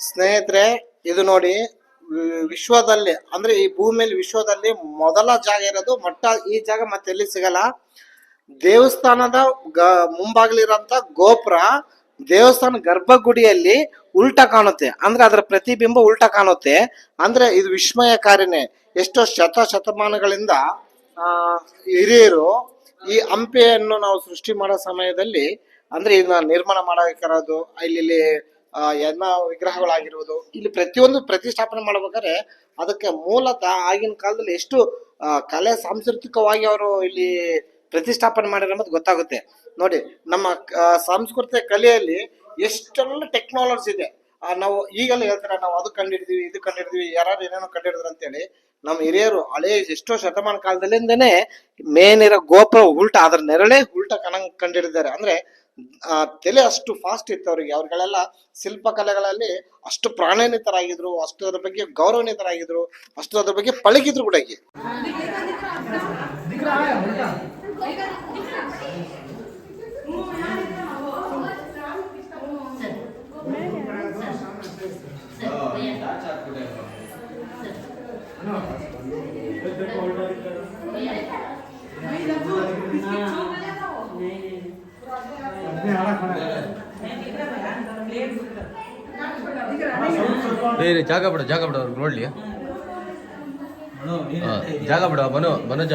ಸ್ನೇಹಿತರೆ, ಇದು ನೋಡಿ ವಿಶ್ವದಲ್ಲಿ, ಅಂದ್ರೆ ಈ ಭೂಮಿಯಲ್ಲಿ ವಿಶ್ವದಲ್ಲಿ ಮೊದಲ ಜಾಗ ಇರೋದು ಮಟ್ಟ, ಈ ಜಾಗ ಮತ್ತೆ ಎಲ್ಲಿ ಸಿಗಲ್ಲ. ದೇವಸ್ಥಾನದ ಗ ಮುಂಭಾಗಲಿರೋಂಥ ಗೋಪುರ, ದೇವಸ್ಥಾನ ಗರ್ಭಗುಡಿಯಲ್ಲಿ ಉಲ್ಟಾ ಕಾಣುತ್ತೆ. ಅಂದ್ರೆ ಅದರ ಪ್ರತಿಬಿಂಬ ಉಲ್ಟಾ ಕಾಣುತ್ತೆ. ಅಂದ್ರೆ ಇದು ವಿಸ್ಮಯಕಾರಿನೇ ಎಷ್ಟೋ ಶತ ಶತಮಾನಗಳಿಂದ, ಆ, ಹಿರಿಯರು ಈ ಹಂಪೆಯನ್ನು ನಾವು ಸೃಷ್ಟಿ ಮಾಡೋ ಸಮಯದಲ್ಲಿ, ಅಂದ್ರೆ ಇದನ್ನ ನಿರ್ಮಾಣ ಮಾಡಬೇಕಾರೋದು ಇಲ್ಲಿ ಆ, ಎಲ್ಲ ವಿಗ್ರಹಗಳಾಗಿರುವುದು. ಇಲ್ಲಿ ಪ್ರತಿಯೊಂದು ಪ್ರತಿಷ್ಠಾಪನೆ ಮಾಡ್ಬೇಕಾದ್ರೆ ಅದಕ್ಕೆ ಮೂಲತಃ ಆಗಿನ ಕಾಲದಲ್ಲಿ ಎಷ್ಟು ಕಲೆ ಸಾಂಸ್ಕೃತಿಕವಾಗಿ ಅವರು ಇಲ್ಲಿ ಪ್ರತಿಷ್ಠಾಪನೆ ಮಾಡಿರೋ ಅನ್ನೋದು ಗೊತ್ತಾಗುತ್ತೆ. ನೋಡಿ ನಮ್ಮ ಸಾಂಸ್ಕೃತಿಕ ಕಲೆಯಲ್ಲಿ ಎಷ್ಟೆಲ್ಲ ಟೆಕ್ನಾಲಜಿ ಇದೆ. ನಾವು ಈಗಲೂ ಹೇಳ್ತಾರೆ ನಾವು ಅದು ಕಂಡಿಡಿದ್ವಿ ಇದು ಕಂಡಿಡಿದ್ವಿ ಯಾರು ಏನೇನೋ ಕಂಡಿಡಿದ್ರು ಅಂತೇಳಿ. ನಮ್ಮ ಹಿರಿಯರು ಹಳೆ ಎಷ್ಟೋ ಶತಮಾನ ಕಾಲದಲ್ಲಿಂದನೇ ಮೇನ್ ಇರೋ ಗೋಪುರ ಉಲ್ಟಾ ಅದ್ರ ನೆರಳೆ ಉಲ್ಟಾ ಕಣಂಗ್ ಕಂಡಿಡಿದ್ದಾರೆ. ಅಂದ್ರೆ ಆ, ತಲೆ ಅಷ್ಟು ಫಾಸ್ಟ್ ಇತ್ತು ಅವರಿಗೆ. ಅವ್ರುಗಳೆಲ್ಲ ಶಿಲ್ಪಕಲೆಗಳಲ್ಲಿ ಅಷ್ಟು ಪ್ರಾಣಾನ್ವಿತರಾಗಿದ್ರು ಅಷ್ಟು ಅದ್ರ ಬಗ್ಗೆ ಗೌರವಾನ್ವಿತರಾಗಿದ್ರು ಅಷ್ಟು ಅದ್ರ ಬಗ್ಗೆ ಪಳಗಿದ್ರು ಕೂಡ ಈಗ ಬೇರೆ ಜಾಗ ಬಿಡು ಜಾಗ ಬಿಡ ಅವ್ರಿಗೆ ನೋಡ್ಲಿ. ಹಾ, ಜಾಗ ಬಿಡ ಮನು ಮನೋಜ.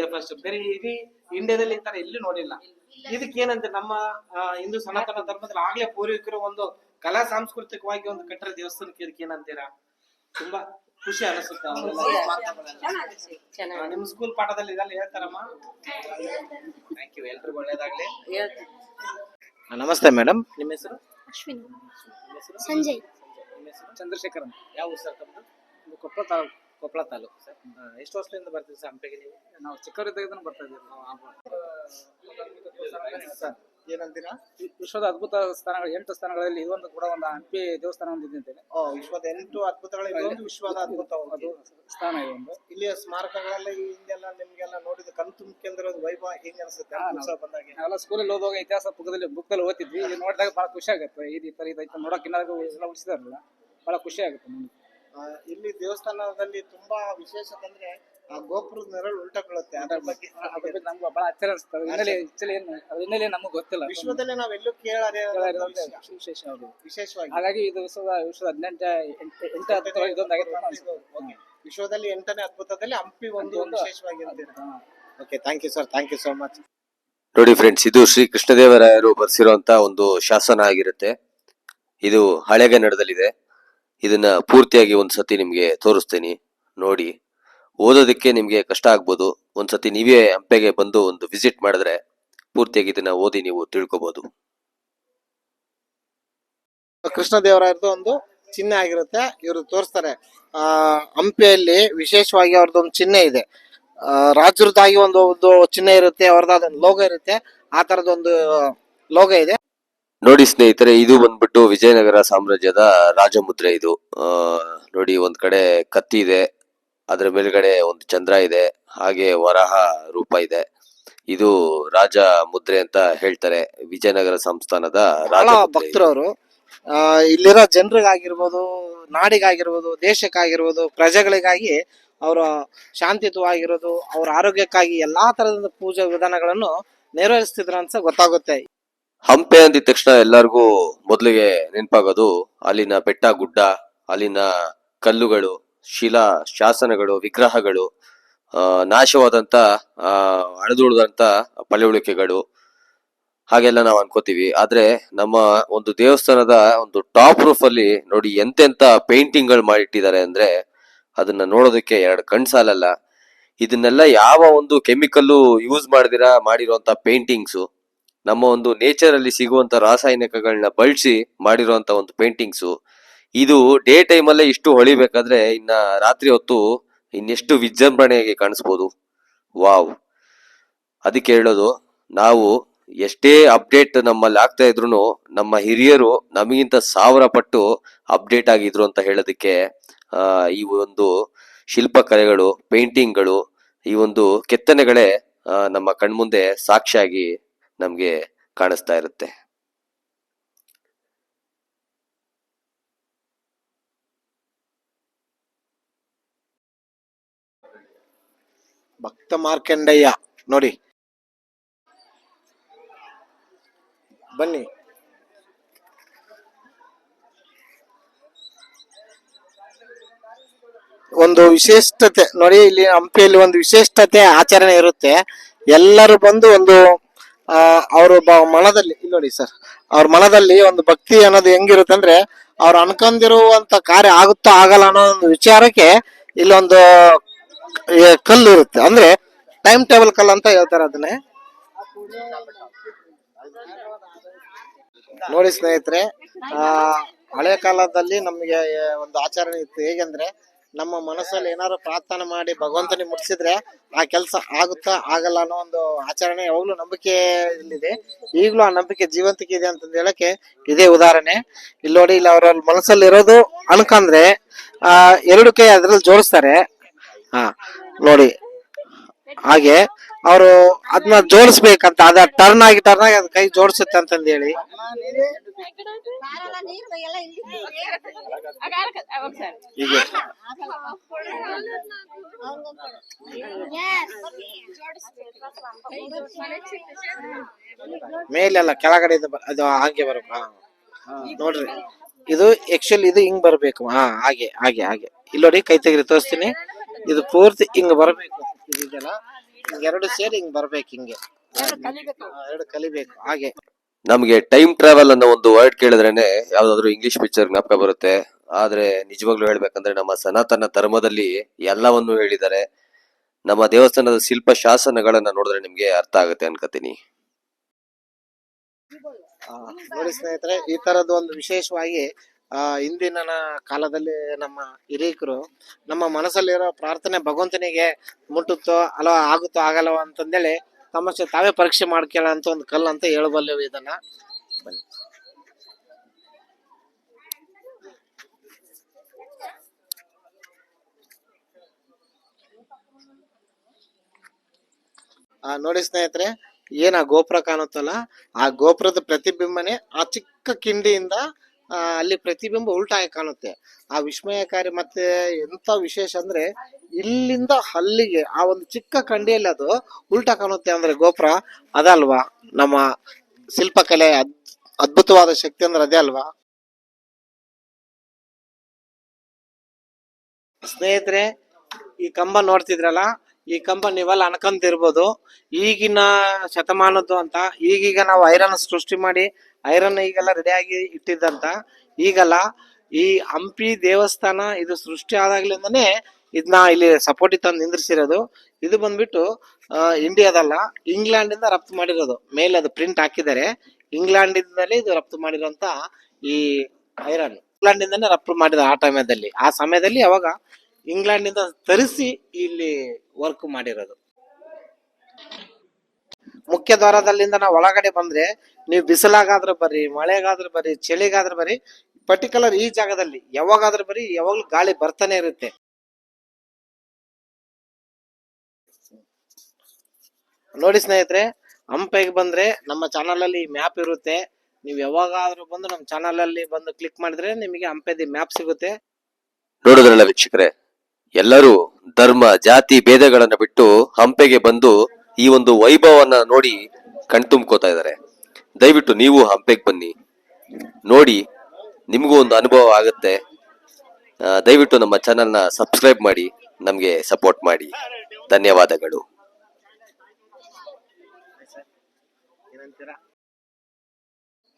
ಇದೇ ಫಸ್ಟ್ ಬೇರೆ ಇಡೀ ಇಂಡಿಯಾದಲ್ಲಿ ಈ ತರ ಎಲ್ಲೂ ನೋಡಿಲ್ಲ. ಇದಕ್ಕೆ ಏನಂತ ನಮ್ಮ ಹಿಂದೂ ಸನಾತನ ಧರ್ಮದಲ್ಲಿ ಆಗ್ಲೇ ಪೂರ್ವಿಕರು ಒಂದು ಕಲಾ ಸಾಂಸ್ಕೃತಿಕವಾಗಿ ಒಂದು ಕಟ್ಟರ ದೇವಸ್ಥಾನಕ್ಕೆ ಇದಕ್ಕೆ ಏನಂತೀರಾ ತುಂಬಾ ಖುಷಿ ಅನಿಸುತ್ತೆ ನಿಮ್ ಸ್ಕೂಲ್ ಪಾಠದಲ್ಲಿ ಇದೆಲ್ಲ ಹೇಳ್ತಾರಮ್ಮ? ಥ್ಯಾಂಕ್ ಯು ಎಲ್ರಿಗೂ ಒಳ್ಳೇದಾಗ್ಲಿ. ನಮಸ್ತೆ ಮೇಡಮ್ ನಿಮ್ಮ ಹೆಸರು? ಅಶ್ವಿನಿ. ನಿಮ್ಮ ಹೆಸರು? ಸಂಜಯ್. ನಿಮ್ಮ ಹೆಸರು? ಚಂದ್ರಶೇಖರ್ ಯಾವ ಊರು ಸರ್ ತಮ್ಮದು ಕೊಪ್ಪ ಕೊಪ್ಪಳ ತಾಲೂಕು. ಕೊಪ್ಪಳ ತಾಲೂಕು ಸರ್. ಎಷ್ಟು ವರ್ಷದಿಂದ ಬರ್ತೀವಿ ಸರ್ ಹಂಪೆಗೆ ನೀವು? ನಾವು ಚಿಕ್ಕವರಿದ್ದಾಗ ಬರ್ತಾ ಇದ್ದೀವಿ ಸರ್ ಏನಂತೀರಾ? ವಿಶ್ವದ ಅದ್ಭುತ ಸ್ಥಾನಗಳು ಎಂಟು ಸ್ಥಾನಗಳಲ್ಲಿ ಇದೊಂದು ಕೂಡ ಒಂದು ಹಂಪಿ ದೇವಸ್ಥಾನ ಒಂದು ಓ ವಿಶ್ವದ ಎಂಟು ಅದ್ಭುತಗಳಲ್ಲಿ ಇದೊಂದು ವಿಶ್ವದ ಅದ್ಭುತ ಅದು ಸ್ಥಾನ ಇದೊಂದು ಇಲ್ಲಿಯ ಸ್ಮಾರಕಗಳಲ್ಲಿ ಹಿಂದೆಲ್ಲ ನಿಮ್ಗೆಲ್ಲ ನೋಡಿದ ಕಂತು ಕೇಂದ್ರದ ವೈಭವ ಹೆಂಗ್ ಅನ್ಸುತ್ತೆ. ಬಂದಾಗ. ನಾವೆಲ್ಲ ಸ್ಕೂಲಲ್ಲಿ ಓದುವಾಗ ಇತಿಹಾಸ ಪುಕ್ಕದಲ್ಲಿ ಬುಕ್ಕಲ್ಲಿ ಓದ್ತಿದ್ವಿ. ಇಲ್ಲಿ ನೋಡಿದಾಗ ಬಹಳ ಖುಷಿ ಆಗುತ್ತೆ. ಈ ಥರ ಇದೈತೆ ನೋಡೋಕೆ ಉಳಿಸಿದಾರಲ್ಲ. ಬಹಳ ಖುಷಿ ಆಗುತ್ತೆ ಆ, ಇಲ್ಲಿ ದೇವಸ್ಥಾನದಲ್ಲಿ ತುಂಬಾ ವಿಶೇಷತೆ ಅಂದ್ರೆ ಆ ಗೋಪುರದ ನೆರಳು ಉಲ್ಟಕೊಳ್ಳುತ್ತೆ ಬೀಳುತ್ತೆ ಅದ್ರ ಬಗ್ಗೆ. ಅದ್ರ ಬಗ್ಗೆ ನಮ್ಗೆ ಬಹಳ ಆಶ್ಚರ್ಯ ಅನಿಸ್ತದೆ ಹಿನ್ನೆಲೆ ಆಕ್ಚುಲಿ ಏನು ಅದ್ರ ಹಿನ್ನೆಲೆ ನಮಗೆ ಗೊತ್ತಿಲ್ಲ. ವಿಶ್ವದಲ್ಲಿ ನಾವೆಲ್ಲೂ ಕೇಳಾರೆ ವಿಶೇಷ ವಿಶೇಷವಾಗಿ. ಹಾಗಾಗಿ ಇದು ವಿಶ್ವದ ವಿಶ್ವದ ಹದಿನೆಂಟು ಎಂಟು ಹತ್ತು. Okay. ವಿಶ್ವದಲ್ಲಿ ಎಂಟನೇ ಅದ್ಭುತದಲ್ಲಿ ಹಂಪಿ ಒಂದು ಒಂದು ವಿಶೇಷವಾಗಿ ಅಂತೀರಾ okay thank you sir thank you so much ನೋಡಿ ಫ್ರೆಂಡ್ಸ್ ಇದು ಶ್ರೀ ಕೃಷ್ಣದೇವರಾಯರು ಬರೆಸಿರುವಂತಹ ಒಂದು ಶಾಸನ ಆಗಿರುತ್ತೆ. ಇದು ಹಳೆಗನ್ನಡದಲ್ಲಿದೆ. ಇದನ್ನ ಪೂರ್ತಿಯಾಗಿ ಒಂದ್ ಸತಿ ನಿಮ್ಗೆ ತೋರಿಸ್ತೀನಿ, ನೋಡಿ. ಓದೋದಕ್ಕೆ ನಿಮ್ಗೆ ಕಷ್ಟ ಆಗ್ಬೋದು. ಒಂದ್ಸತಿ ನೀವೇ ಹಂಪೆಗೆ ಬಂದು ಒಂದು ವಿಸಿಟ್ ಮಾಡಿದ್ರೆ ಪೂರ್ತಿಯಾಗಿ ಇದನ್ನ ಓದಿ ನೀವು ತಿಳ್ಕೊಬಹುದು ಕೃಷ್ಣದೇವರಾಯರದು ಒಂದು ಚಿಹ್ನೆ ಆಗಿರುತ್ತೆ. ಇವರು ತೋರಿಸ್ತಾರೆ. ಆ, ಹಂಪೆಯಲ್ಲಿ ವಿಶೇಷವಾಗಿ ಅವ್ರದ್ದು ಒಂದು ಚಿಹ್ನೆ ಇದೆ. ರಾಜ್ರದ್ದಾಗಿ ಒಂದು ಒಂದು ಚಿಹ್ನೆ ಇರುತ್ತೆ ಅವ್ರದ್ದಾದ ಲೋಗೋ ಇರುತ್ತೆ. ಆ ತರದೊಂದು ಲೋಗೋ ಇದೆ. ನೋಡಿ ಸ್ನೇಹಿತರೆ ಇದು ಬಂದ್ಬಿಟ್ಟು ವಿಜಯನಗರ ಸಾಮ್ರಾಜ್ಯದ ರಾಜಮುದ್ರೆ ಇದು. ನೋಡಿ ಒಂದ್ ಕಡೆ ಕತ್ತಿ ಇದೆ ಅದರ ಮೇಲ್ಗಡೆ ಒಂದು ಚಂದ್ರ ಇದೆ ಹಾಗೆ ವರಹ ರೂಪ ಇದೆ. ಇದು ರಾಜ ಮುದ್ರೆ ಅಂತ ಹೇಳ್ತಾರೆ ವಿಜಯನಗರ ಸಂಸ್ಥಾನದ ರಾಜ ಬಹಳ ಮುದ್ರೆ ಇದು. ಭಕ್ತರು ಅವರು ಇಲ್ಲಿರೋ ಜನರಿಗಾಗಿರ್ಬೋದು ನಾಡಿಗಾಗಿರ್ಬೋದು ದೇಶಕ್ಕಾಗಿರ್ಬೋದು ಪ್ರಜೆಗಳಿಗಾಗಿ ಅವರ ಶಾಂತಿಯುತವಾಗಿರೋದು ಅವರ ಆರೋಗ್ಯಕ್ಕಾಗಿ ಎಲ್ಲಾ ತರದ ಪೂಜಾ ವಿಧಾನಗಳನ್ನು ನೆರವೇರಿಸ್ತಿದ್ರು ಅಂತ ಗೊತ್ತಾಗುತ್ತೆ. ಹಂಪೆ ಅಂದಿದ ತಕ್ಷಣ ಎಲ್ಲರಿಗೂ ಮೊದಲಿಗೆ ನೆನಪಾಗೋದು ಅಲ್ಲಿನ ಬೆಟ್ಟ ಗುಡ್ಡ ಅಲ್ಲಿನ ಕಲ್ಲುಗಳು ಶಿಲಾ ಶಾಸನಗಳು ವಿಗ್ರಹಗಳು ನಾಶವಾದಂತ ಆ, ಅಳೆದುಳಿದಂತ ಪಳೆಯುಳಿಕೆಗಳು ಹಾಗೆಲ್ಲ ನಾವು ಅನ್ಕೋತೀವಿ. ಆದ್ರೆ ನಮ್ಮ ಒಂದು ದೇವಸ್ಥಾನದ ಒಂದು ಟಾಪ್ ರೂಫ್ ಅಲ್ಲಿ ನೋಡಿ ಎಂತೆಂತ ಪೇಂಟಿಂಗ್ಗಳು ಮಾಡಿಟ್ಟಿದ್ದಾರೆ ಅಂದ್ರೆ ಅದನ್ನ ನೋಡೋದಕ್ಕೆ ಎರಡು ಕಣ್ ಸಾಲಲ್ಲ ಇದನ್ನೆಲ್ಲ ಯಾವ ಒಂದು ಕೆಮಿಕಲ್ ಯೂಸ್ ಮಾಡಿದಿರಾ ಮಾಡಿರುವಂತ ಪೇಂಟಿಂಗ್ಸು ನಮ್ಮ ಒಂದು ನೇಚರ್ ಅಲ್ಲಿ ಸಿಗುವಂತ ರಾಸಾಯನಿಕಗಳನ್ನ ಬಳಸಿ ಮಾಡಿರುವಂತ ಒಂದು ಪೇಂಟಿಂಗ್ಸು ಇದು ಡೇ ಟೈಮ್ ಅಲ್ಲೇ ಇಷ್ಟು ಹೊಳಿಬೇಕಾದ್ರೆ ಇನ್ನ ರಾತ್ರಿ ಹೊತ್ತು ಇನ್ನೆಷ್ಟು ವಿಜೃಂಭಣೆಯಾಗಿ ಕಾಣಿಸ್ಬೋದು. ವಾವ್. ಅದಕ್ಕೆ ಹೇಳೋದು, ನಾವು ಎಷ್ಟೇ ಅಪ್ಡೇಟ್ ನಮ್ಮಲ್ಲಿ ಆಗ್ತಾ ಇದ್ರು ನಮ್ಮ ಹಿರಿಯರು ನಮಗಿಂತ ಸಾವಿರ ಪಟ್ಟು ಅಪ್ಡೇಟ್ ಆಗಿದ್ರು ಅಂತ ಹೇಳೋದಕ್ಕೆ ಈ ಒಂದು ಶಿಲ್ಪಕಲೆಗಳು ಪೇಂಟಿಂಗ್ಗಳು ಈ ಒಂದು ಕೆತ್ತನೆಗಳೇ ನಮ್ಮ ಕಣ್ಮುಂದೆ ಸಾಕ್ಷಿಯಾಗಿ ನಮ್ಗೆ ಕಾಣಿಸ್ತಾ ಇರುತ್ತೆ. ಭಕ್ತ ಮಾರ್ಕಂಡಯ್ಯ, ನೋಡಿ. ಬನ್ನಿ. ಒಂದು ವಿಶೇಷತೆ, ನೋಡಿ, ಇಲ್ಲಿ ಹಂಪಿಯಲ್ಲಿ ಒಂದು ವಿಶೇಷತೆ ಆಚರಣೆ ಇರುತ್ತೆ. ಎಲ್ಲರೂ ಬಂದು ಒಂದು ಆ, ಅವರು ಮನದಲ್ಲಿ ಇಲ್ಲಿ ನೋಡಿ ಸರ್, ಅವ್ರ ಮನದಲ್ಲಿ ಒಂದು ಭಕ್ತಿ ಅನ್ನೋದು ಹೆಂಗಿರುತ್ತೆ ಅಂದ್ರೆ ಅವ್ರು ಅನ್ಕೊಂಡಿರುವಂತ ಕಾರ್ಯ ಆಗುತ್ತಾ ಆಗಲ್ಲ ಅನ್ನೋ ಒಂದು ವಿಚಾರಕ್ಕೆ ಇಲ್ಲೊಂದು ಕಲ್ಲು ಇರುತ್ತೆ. ಅಂದ್ರೆ ಟೈಮ್ ಟೇಬಲ್ ಕಲ್ಲು ಅಂತ ಹೇಳ್ತಾರೆ ಅದನ್ನೇ. ನೋಡಿ ಸ್ನೇಹಿತರೆ, ಆ, ಹಳೆ ಕಾಲದಲ್ಲಿ ನಮಗೆ ಒಂದು ಆಚರಣೆ ಇತ್ತು. ಹೇಗೆಂದ್ರೆ ನಮ್ಮ ಮನಸ್ಸಲ್ಲಿ ಏನಾದ್ರು ಪ್ರಾರ್ಥನೆ ಮಾಡಿ ಭಗವಂತನಿಗೆ ಮುಟ್ಸಿದ್ರೆ ಆ ಕೆಲಸ ಆಗುತ್ತಾ ಆಗಲ್ಲ ಅನ್ನೋ ಒಂದು ಆಚರಣೆ ಯಾವಾಗ್ಲೂ ನಂಬಿಕೆ ಇಲ್ಲಿದೆ ಈಗಲೂ ಆ ನಂಬಿಕೆ ಜೀವಂತಿಕೆ ಇದೆ ಅಂತ ಹೇಳಕ್ಕೆ ಇದೇ ಉದಾಹರಣೆ. ಇಲ್ಲಿ ನೋಡಿ, ಇಲ್ಲಿ ಅವ್ರ ಮನಸ್ಸಲ್ಲಿ ಇರೋದು ಅನ್ಕಂದ್ರೆ, ಆ, ಎರಡು ಕೈ ಅದ್ರಲ್ಲಿ ಜೋಡಿಸ್ತಾರೆ. ಹಾ, ನೋಡಿ, ಹಾಗೆ ಅವರು ಅದನ್ನ ಜೋಡಿಸ್ಬೇಕಂತ ಅದ ಟರ್ನ್ ಆಗಿ ಟರ್ನ್ ಆಗಿ ಅದ್ ಕೈ ಜೋಡಿಸುತ್ತೆ ಅಂತಂದೇಳಿ ಹೀಗೆ. ಮೇಲೆಲ್ಲ ಕೆಳಗಡೆ ಇದು ಬ- ಅದು ಹಾಗೆ ಬರಬೇಕು. ನೋಡ್ರಿ. ಇದು ಆಕ್ಚುಲಿ ಇದು ಹಿಂಗ್ ಬರ್ಬೇಕು ಹಾ ಹಾಗೆ ಹಾಗೆ ಹಾಗೆ. ಇಲ್ಲಿ ನೋಡಿ ಕೈ ತೆಗೆದು ತೋರಿಸ್ತೀನಿ. ಇದು ಪೂರ್ತಿ ಹಿಂಗ್ ಬರ್ಬೇಕು. ಇದು ಇದೆಲ್ಲ. ಎರಡು ಸೇರಿ ಹಿಂಗ್ ಬರ್ಬೇಕು ಹಿಂಗೆ. ಎರಡು ಕಲಿಬೇಕು. ಹಾಗೆ. ನಮ್ಗೆ ಟೈಮ್ ಟ್ರಾವೆಲ್ ಅನ್ನೋ ಒಂದು ವರ್ಡ್ ಕೇಳಿದ್ರೇನೆ ಯಾವ್ದಾದ್ರು ಇಂಗ್ಲಿಷ್ ಪಿಕ್ಚರ್ ಜ್ಞಾಪಕ ಬರುತ್ತೆ. ಆದ್ರೆ ನಿಜವಾಗ್ಲೂ ಹೇಳ್ಬೇಕಂದ್ರೆ ನಮ್ಮ ಸನಾತನ ಧರ್ಮದಲ್ಲಿ ಎಲ್ಲವನ್ನು ಹೇಳಿದ್ದಾರೆ. ನಮ್ಮ ದೇವಸ್ಥಾನದ ಶಿಲ್ಪ ಶಾಸನಗಳನ್ನ ನೋಡಿದ್ರೆ ನಿಮ್ಗೆ ಅರ್ಥ ಆಗುತ್ತೆ ಅನ್ಕೋತೀನಿ. ಆ, ನೋಡಿ ಸ್ನೇಹಿತರೆ ಈ ತರದ ಒಂದು ವಿಶೇಷವಾಗಿ ಆ ಹಿಂದಿನ ಕಾಲದಲ್ಲಿ ನಮ್ಮ ಹಿರೀಕರು ನಮ್ಮ ಮನಸ್ಸಲ್ಲಿರೋ ಪ್ರಾರ್ಥನೆ ಭಗವಂತನಿಗೆ ಮುಟ್ಟುತ್ತೋ ಅಲ್ಲೋ ಆಗುತ್ತೋ ಆಗಲ್ಲವ ಅಂತಂದೇಳಿ ತಮ್ಮಷ್ಟೆ ತಾವೇ ಪರೀಕ್ಷೆ ಮಾಡ್ಕೊಳ್ಳೋ ಅಂತ ಒಂದು ಕಲ್ಲು ಅಂತ ಹೇಳಬಲ್ಲೆವು ಇದನ್ನ. ಬನ್ನಿ. ಆ, ನೋಡಿ ಸ್ನೇಹಿತರೆ, ಏನ್ ಗೋಪುರ ಕಾಣುತ್ತಲ್ಲ ಆ ಗೋಪುರದ ಪ್ರತಿಬಿಂಬನೆ ಆ ಚಿಕ್ಕ ಕಿಂಡಿಯಿಂದ ಅಲ್ಲಿ ಪ್ರತಿಬಿಂಬ ಉಲ್ಟಾಗಿ ಕಾಣುತ್ತೆ. ಆ ವಿಸ್ಮಯಕಾರಿ ಮತ್ತೆ ಎಂತ ವಿಶೇಷ ಅಂದ್ರೆ ಇಲ್ಲಿಂದ ಅಲ್ಲಿಗೆ ಆ ಒಂದು ಚಿಕ್ಕ ಕಂಡಿಯಲ್ಲಿ ಅದು ಉಲ್ಟಾ ಕಾಣುತ್ತೆ ಅಂದ್ರೆ ಗೋಪುರ, ಅದಲ್ವಾ? ನಮ್ಮ ಶಿಲ್ಪಕಲೆ ಅದ್, ಅದ್ಭುತವಾದ ಶಕ್ತಿ ಅಂದ್ರೆ ಅದೇ ಅಲ್ವಾ? ಸ್ನೇಹಿತರೆ, ಈ ಕಂಬ ನೋಡ್ತಿದ್ರಲ್ಲ? ಈ ಕಂಬ ನೀವೆಲ್ಲ ಅನ್ಕೊಂತಿರ್ಬೋದು. ಈಗಿನ ಶತಮಾನದ್ದು ಅಂತ, ಈಗೀಗ ನಾವು ಐರನ್ ಸೃಷ್ಟಿ ಮಾಡಿ ಐರನ್ ಈಗೆಲ್ಲ ಆಗಿ ಇಟ್ಟಿದ್ದಂತ. ಈಗಲ್ಲ, ಈ ಹಂಪಿ ದೇವಸ್ಥಾನ ಇದು ಸೃಷ್ಟಿ ಆದಾಗ್ಲಿಂದನೇ ಇದನ್ನ ಇಲ್ಲಿ ಸಪೋರ್ಟ್ ತಂದು ನಿಂದ್ರಿಸಿರೋದು. ಇದು ಬಂದ್ಬಿಟ್ಟು ಇಂಡಿಯಾದಲ್ಲ ಇಂಗ್ಲೆಂಡ್ ಇಂದ ರಫ್ತು ಮಾಡಿರೋದು. ಮೇಲೆ ಅದು ಪ್ರಿಂಟ್ ಹಾಕಿದ್ದಾರೆ. ಇಂಗ್ಲೆಂಡ್ ಇಂದಲೇ ಇದು ರಫ್ತು ಮಾಡಿರೋಂತ ಈ ಐರನ್. ಇಂಗ್ಲೆಂಡ್ ಇಂದಾನೆ ರಫ್ತು ಮಾಡಿದ ಆ ಟೈಮದಲ್ಲಿ ಆ ಸಮಯದಲ್ಲಿ ಅವಾಗ ಇಂಗ್ಲೆಂಡ್ ಇಂದ ತರಿಸಿ ಇಲ್ಲಿ ವರ್ಕ್ ಮಾಡಿರೋದು. ಮುಖ್ಯ ದ್ವಾರದಲ್ಲಿಂದ ನಾವು ಒಳಗಡೆ ಬಂದ್ರೆ ನೀವು ಬಿಸಿಲಾಗಾದ್ರೂ ಬರ್ರಿ, ಮಳೆಗಾದ್ರೂ ಬರ್ರಿ, ಚಳಿಗಾದ್ರೂ ಬರ್ರಿ ಪರ್ಟಿಕ್ಯುಲರ್ ಈ ಜಾಗದಲ್ಲಿ ಯಾವಾಗಾದ್ರೂ ಬರೀ ಯಾವಾಗ್ಲೂ ಗಾಳಿ ಬರ್ತಾನೆ ಇರುತ್ತೆ. ನೋಡಿ ಸ್ನೇಹಿತರೆ, ಹಂಪೆಗೆ ಬಂದ್ರೆ ನಮ್ಮ ಚಾನಲ್ ಅಲ್ಲಿ ಮ್ಯಾಪ್ ಇರುತ್ತೆ. ನೀವು ಯಾವಾಗಾದ್ರೂ ಬಂದು ನಮ್ಮ ಚಾನಲ್ ಅಲ್ಲಿ ಬಂದು ಕ್ಲಿಕ್ ಮಾಡಿದ್ರೆ ನಿಮಗೆ ಹಂಪೆದಿ ಮ್ಯಾಪ್ ಸಿಗುತ್ತೆ. ನೋಡಿದ್ರಲ್ಲ ವೀಕ್ಷಕರೇ, ಎಲ್ಲರೂ ಧರ್ಮ, ಜಾತಿ, ಭೇದಗಳನ್ನ ಬಿಟ್ಟು ಹಂಪೆಗೆ ಬಂದು ಈ ಒಂದು ವೈಭವವನ್ನ ನೋಡಿ ಕಣ್ತುಂಬ್ಕೋತಾ ಇದ್ದಾರೆ. ದಯವಿಟ್ಟು ನೀವು ಹಂಪೆಗೆ ಬನ್ನಿ. ನೋಡಿ ನಿಮಗೂ ಒಂದು ಅನುಭವ ಆಗುತ್ತೆ. ದಯವಿಟ್ಟು ನಮ್ಮ ಚಾನೆಲ್ನ ಸಬ್ಸ್ಕ್ರೈಬ್ ಮಾಡಿ ನಮಗೆ ಸಪೋರ್ಟ್ ಮಾಡಿ. ಧನ್ಯವಾದಗಳು.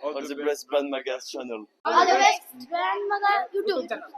All the best, Brand Magas channel. All the best, Grandmother YouTube channel.